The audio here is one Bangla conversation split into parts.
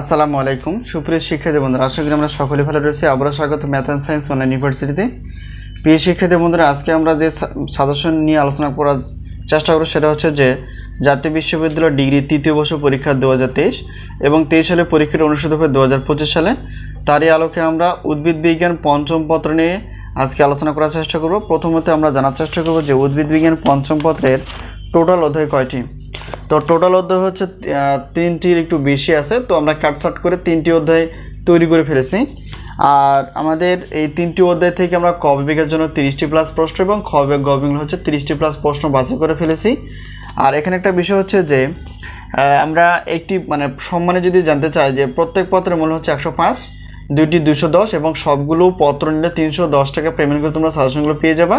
আসসালামু আলাইকুম। সুপ্রিয় শিক্ষার্থী বন্ধুরা, আশা করি আমরা সকলে ভালো রয়েছে। আবারও স্বাগত ম্যাথ অ্যান্ড সায়েন্স অনলাইন ইউনিভার্সিটিতে। প্রিয় শিক্ষার্থী বন্ধুরা, আজকে আমরা যে সাজেশন নিয়ে আলোচনা করার চেষ্টা করব সেটা হচ্ছে যে, জাতীয় বিশ্ববিদ্যালয় ডিগ্রি তৃতীয় বর্ষ পরীক্ষা দু হাজার তেইশ এবং তেইশ সালে পরীক্ষাটা অনুষ্ঠিত হবে দু হাজার পঁচিশ সালে। তারই আলোকে আমরা উদ্ভিদ বিজ্ঞান পঞ্চম পত্র নিয়ে আজকে আলোচনা করার চেষ্টা করব। প্রথমত আমরা জানার চেষ্টা করব যে, উদ্ভিদ বিজ্ঞান পঞ্চম পত্রের টোটাল অধ্যায় কয়টি? তো টোটাল অধ্যায় হচ্ছে তিনটির একটু বেশি আছে, তো আমরা কাটসাট করে তিনটি অধ্যায় তৈরি করে ফেলেছি। আর আমাদের এই তিনটি অধ্যায় থেকে আমরা ক জন্য তিরিশটি প্লাস প্রশ্ন এবং খ বিভাগ হচ্ছে তিরিশটি প্লাস প্রশ্ন বাছাই করে ফেলেছি। আর এখানে একটা বিষয় হচ্ছে যে আমরা একটি মানে সম্মানে যদি জানতে চাই যে প্রত্যেক পত্রের মূল্য হচ্ছে একশো পাঁচ, দুইটি দুশো দশ এবং সবগুলো পত্র নিলে তিনশো দশ টাকা পেমেন্ট করে তোমরা সাজেশনগুলো পেয়ে যাবা।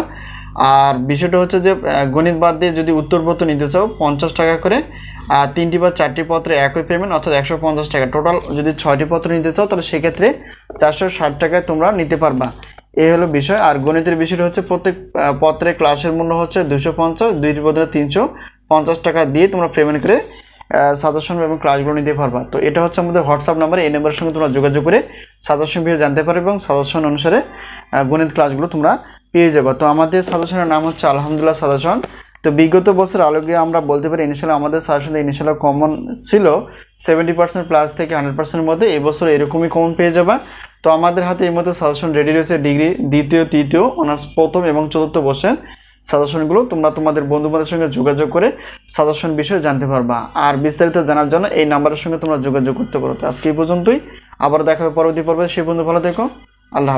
আর বিষয়টা হচ্ছে যে গণিত বাদ দিয়ে যদি উত্তরপত্র নিতে চাও, পঞ্চাশ টাকা করে, আর তিনটি বা চারটি পত্রে একই পেমেন্ট অর্থাৎ একশো পঞ্চাশ টাকা। টোটাল যদি ছয়টি পত্র নিতে চাও, তাহলে সেক্ষেত্রে চারশো ষাট টাকায় তোমরা নিতে পারবা। এই হলো বিষয়। আর গণিতের বিষয়টা হচ্ছে প্রত্যেক পত্রে ক্লাসের মূল্য হচ্ছে দুশো পঞ্চাশ দুইটি পত্রে তিনশো পঞ্চাশ টাকা দিয়ে তোমরা পেমেন্ট করে সাজেশন এবং ক্লাসগুলো নিতে পারবা। তো এটা হচ্ছে আমাদের হোয়াটসঅ্যাপ নাম্বার এই নাম্বারের সঙ্গে তোমরা যোগাযোগ করে সাজেশন বিষয়ে জানতে পারবে এবং সাজেশন অনুসারে গণিত ক্লাসগুলো তোমরা পেয়ে যাবে। তো আমাদের সাজেশনের নাম হচ্ছে আলহামদুলিল্লাহ সাজেশন। তো বিগত বছর আলোকে আমরা বলতে পারি ইনিশিয়াল আমাদের সাজেশনে ইনিশিয়াল কমন ছিল। সেভেন্টি পার্সেন্ট প্লাস থেকে হান্ড্রেড পার্সেন্টের মধ্যে এই বছর এরকমই কমন পেয়ে যাবে। তো আমাদের হাতে এই মধ্যে সাজেশন রেডি রয়েছে ডিগ্রি দ্বিতীয়, তৃতীয় অনার্স প্রথম এবং চতুর্থ বর্ষের সাজেশনগুলো। তোমরা তোমাদের বন্ধুবান্ধবের সঙ্গে যোগাযোগ করে সাজেশন বিষয়ে জানতে পারবা। আর বিস্তারিত জানার জন্য এই নাম্বারের সঙ্গে তোমরা যোগাযোগ করতে পারো। তো আজকে এই পর্যন্তই। আবার দেখা হবে পরবর্তী পর্বে। সেই বন্ধু ভালো থেকো। আল্লাহ